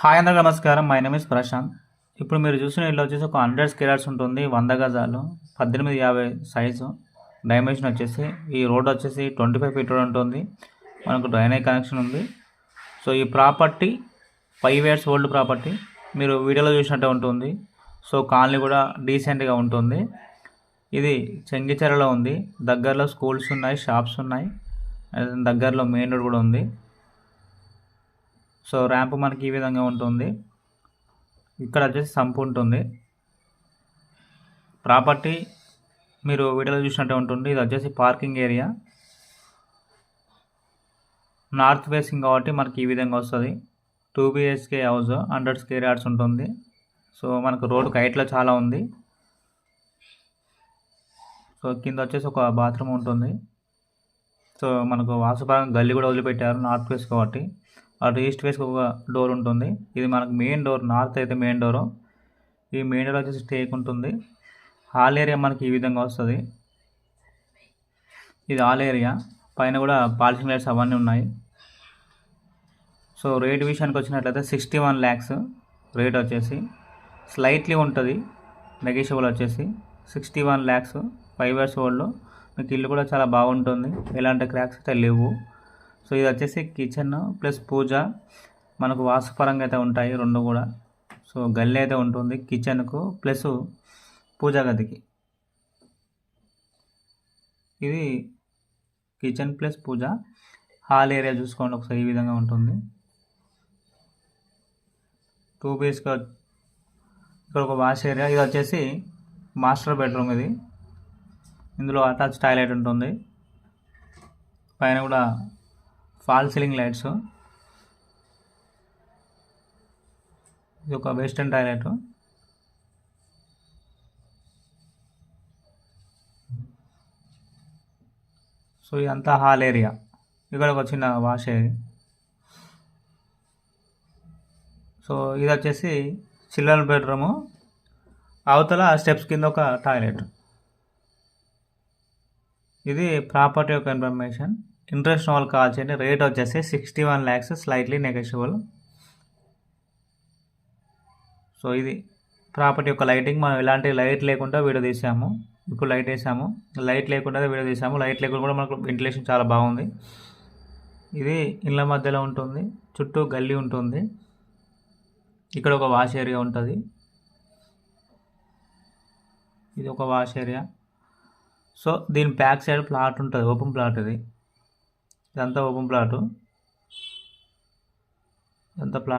Hi అందరూ నమస్కారం. My name is Prashant. ఇప్పుడు మీరు చూసిన ఇల్లు వచ్చేసి ఒక హండ్రెడ్ స్కేలర్స్ ఉంటుంది. వంద గజాలు పద్దెనిమిది యాభై సైజు. డైమెన్షన్ వచ్చేసి ఈ రోడ్ వచ్చేసి ట్వంటీ ఫైవ్ ఫీట్ రోడ్ ఉంటుంది. మనకు డ్రైనేజ్ కనెక్షన్ ఉంది. సో ఈ property five years old property. మీరు వీడియోలో చూసినట్టే ఉంటుంది. సో కాలనీ కూడా డీసెంట్గా ఉంటుంది. ఇది చెంగిచెరలో ఉంది. దగ్గరలో స్కూల్స్ ఉన్నాయి షాప్స్ ఉన్నాయి. దగ్గరలో మెయిన్ రోడ్ కూడా ఉంది. సో ర్యాంప్ మనకి ఈ విధంగా ఉంటుంది. ఇక్కడ వచ్చేసి సంపు ఉంటుంది. ప్రాపర్టీ మీరు వీడియోలో చూసినట్టే ఉంటుంది. ఇది వచ్చేసి పార్కింగ్ ఏరియా. నార్త్ ఫేసింగ్ కాబట్టి మనకి ఈ విధంగా వస్తుంది. Two BHK house hundred square yards ఉంటుంది. సో మనకు రోడ్డు కైట్లో చాలా ఉంది. సో కింద వచ్చేసి ఒక బాత్రూమ్ ఉంటుంది. సో మనకు వాసుపరంగా గల్లీ కూడా వదిలిపెట్టారు నార్త్ ఫేస్ కాబట్టి. అటు ఈస్ట్ వేస్కి ఒక డోర్ ఉంటుంది. ఇది మనకు మెయిన్ డోర్ నార్త్ అయితే మెయిన్ డోరు. ఈ మెయిన్ డోర్ వచ్చేసి స్టేక్ ఉంటుంది. హాల్ ఏరియా మనకి ఈ విధంగా వస్తుంది. ఇది హాల్ ఏరియా. పైన కూడా పాలిషింగ్ లైట్స్ అవన్నీ ఉన్నాయి. సో రేట్ విషయానికి వచ్చినట్లయితే సిక్స్టీ వన్ ల్యాక్స్ రేట్ వచ్చేసి. స్లైట్లీ ఉంటుంది. నెగోషియబుల్ వచ్చేసి. Sixty one lakhs five years old. మీకు ఇల్లు కూడా చాలా బాగుంటుంది. ఎలాంటి క్రాక్స్ అయితే లేవు. సో ఇది వచ్చేసి కిచెన్ ప్లస్ పూజ. మనకు వాస్తుపరంగా అయితే ఉంటాయి రెండు కూడా. సో గల్లీ అయితే ఉంటుంది కిచెన్కు ప్లస్ పూజా గదికి. ఇది కిచెన్ ప్లస్ పూజ. హాల్ ఏరియా చూసుకోండి ఒకసారి ఈ విధంగా ఉంటుంది. టూ బీహెచ్కే ఇక్కడ ఒక వాష్ ఏరియా. ఇది వచ్చేసి మాస్టర్ బెడ్రూమ్ ఇది. ఇందులో అటాచ్ టాయిలెట్ ఉంటుంది. పైన కూడా ఫాల్ సీలింగ్ లైట్స్. ఇది ఒక వెస్టర్న్ టాయిలెట్. సో ఇదంతా హాల్ ఏరియా. ఇక్కడ ఒక చిన్న వాష్ ఏరియా. సో ఇది వచ్చేసి చిల్డ్రన్ బెడ్రూము. అవతల స్టెప్స్ కింద ఒక టాయిలెట్. ఇది ప్రాపర్టీ యొక్క ఇన్ఫర్మేషన్. ఇంట్రెస్ట్ వాళ్ళు కాల్ చేయండి. రేట్ వచ్చేసి sixty one lakhs slightly negotiable so ఇది ప్రాపర్టీ యొక్క లైటింగ్ మనం ఎలాంటి లైట్ లేకుండా వీడియో తీసాము. ఇప్పుడు లైట్ వేసాము. లైట్ లేకుండా వీడియో తీసాము. లైట్ లేకుండా కూడా మనకు వెంటిలేషన్ చాలా బాగుంది. ఇది ఇళ్ళ మధ్యలో ఉంటుంది. చుట్టూ గల్లీ ఉంటుంది. ఇక్కడ ఒక వాష్ ఏరియా ఉంటుంది. ఇది ఒక వాష్ ఏరియా సో దీని బ్యాక్ సైడ్ ప్లాట్ ఉంటుంది. ఓపెన్ ప్లాట్ ఇది. ఇదంతా ఓపెన్ ప్లాటు. ఇదంతా ప్లాట్